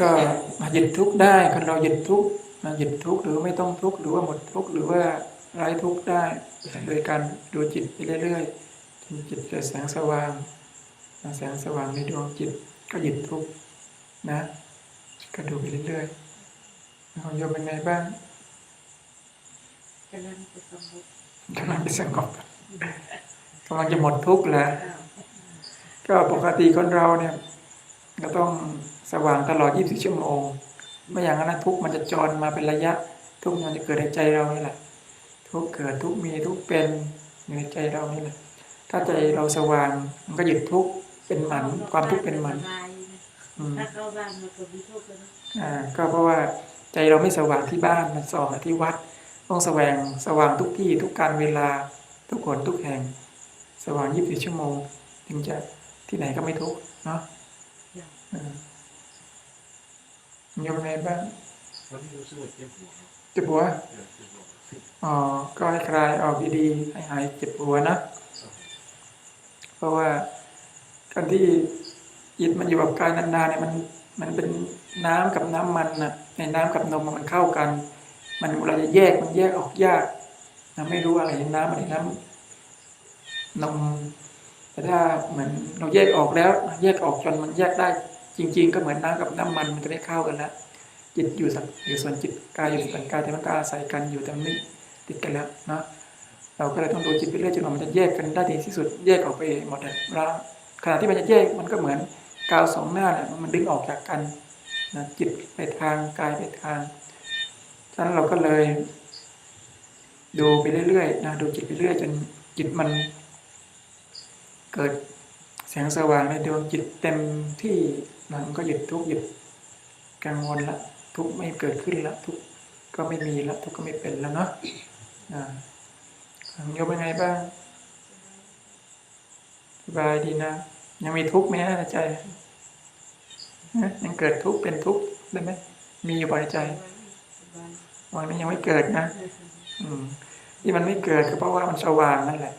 ก็มาหยุดทุกข์ได้คนเราหยุดทุกข์มาหยุดทุกข์หรือไม่ต้องทุกข์หรือว่าหมดทุกข์หรือว่าไร้ทุกข์ได้ โดยการดูจิตไปเรื่อยๆจนจิตเกิดแสงสว่างแสงสว่างในดวงจิตก็หยุดทุกข์นะก็ดูไปเรื่อยๆของโยมเป็นไงบ้างกำลังจะสงบกำลังจะสงบกำลังจะหมดทุกข์แล้วก็ปกติคนเราเนี่ย ก็ต้องสว่างตลอด 24 ชั่วโมง ไม่อย่างนั้นนะทุกข์มันจะจรมาเป็นระยะ ทุกข์มันจะเกิดในใจเรานี่แหละ ทุกข์เกิดทุกข์มีทุกข์เป็นอยู่ในใจเรานี่แหละ ถ้าใจเราสว่างมันก็หยุดทุกข์เป็นหมันความทุกข์เป็นหมันสบายนะอืมถ้าเข้าบ้านมันก็มีทุกข์แล้วนะอ่าก็เพราะว่าใจเราไม่สว่างที่บ้านมันส่องที่วัดต้องแสวงสว่างทุกที่ทุกการเวลาทุกคนทุกแห่ง สว่าง 24 ชั่วโมง ถึงจะที่ไหนก็ไม่ทุกข์เนาะอืมโยมเป็นไงบ้างวันนี้รู้สึกว่าเจ็บหัวครับเจ็บหัวเจ็บหัวอ๋อก็ให้คลายออกดีๆให้หายเจ็บหัวนะ เพราะว่าการที่จิตมันอยู่กับกายนานๆเนี่ยมันมันเป็นน้ำกับน้ำมันนะในน้ำกับนมมันเข้ากัน มันเวลาจะแยกมันแยกออกยากนะไม่รู้อะไรน้ำอะไรน้ำนมแต่ถ้าเหมือนเราแยกออกแล้ว แยกออกจนมันแยกได้ จริง ๆ ก็เหมือนน้ำกับน้ำมันมันจะไม่เข้ากันแล้วจิตอยู่สักอยู่ส่วนจิตกายอยู่ส่วนกายแต่มันก็อาศัยกันอยู่แต่มันไม่ติดกันแล้วเนาะเราก็เลยต้องดูจิตไปเรื่อยจนกว่ามันจะแยกกันได้ดีที่สุดแยกออกไปหมดเลยเวลาขณะที่มันจะแยกมันก็เหมือนกาวสองหน้าเนี่ยมันดึงออกจากกันนะจิตไปทางกายไปทางฉะนั้นเราก็เลย ดูไปเรื่อยๆนะดูจิตไปเรื่อยจนจิตมัน เกิด งสว่างในดวงจิตเต็มที่นะมันก็หยุดทุกหยุดกังวลละทุกไม่เกิดขึ้นละทุกก็ไม่มีละทุกก็ไม่เป็นแล้วเนาะอ่าของโยมเป็นไงบ้างสบายดีนะ ยังมีทุกข์ไหมฮะในใจฮะยังเกิดทุกข์เป็นทุกข์ได้ไหมมีอยู่ภายในใจวันนี้ยังไม่เกิดนะ อืม ที่มันไม่เกิดก็เพราะว่ามันสว่างนั่นแหละ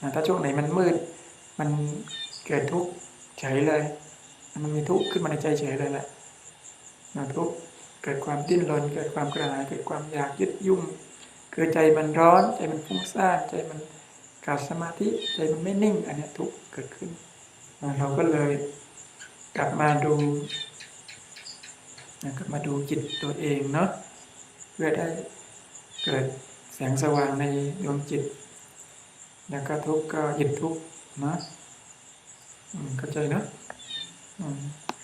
อ่าถ้าช่วงไหนมันมืด มัน เกิดทุกข์เฉยเลย มันมีทุกข์ขึ้นมาในใจเฉยเลยแหละนะทุกข์เกิดความดิ้นรน เกิดความกระหาย เกิดความอยากยึดยุ่งเกิดใจมันร้อน ใจมันฟุ้งซ่านใจมันขาดสมาธิใจมันไม่นิ่ง อันนี้ทุกข์เกิดขึ้นอ่าเราก็เลยกลับมาดูนะกลับมาดูจิตตัวเองเนาะเพื่อได้เกิดแสงสว่างในดวงจิต แล้วก็ทุกข์ก็หยุดทุกข์นะอืมเข้าใจเนาะ อืม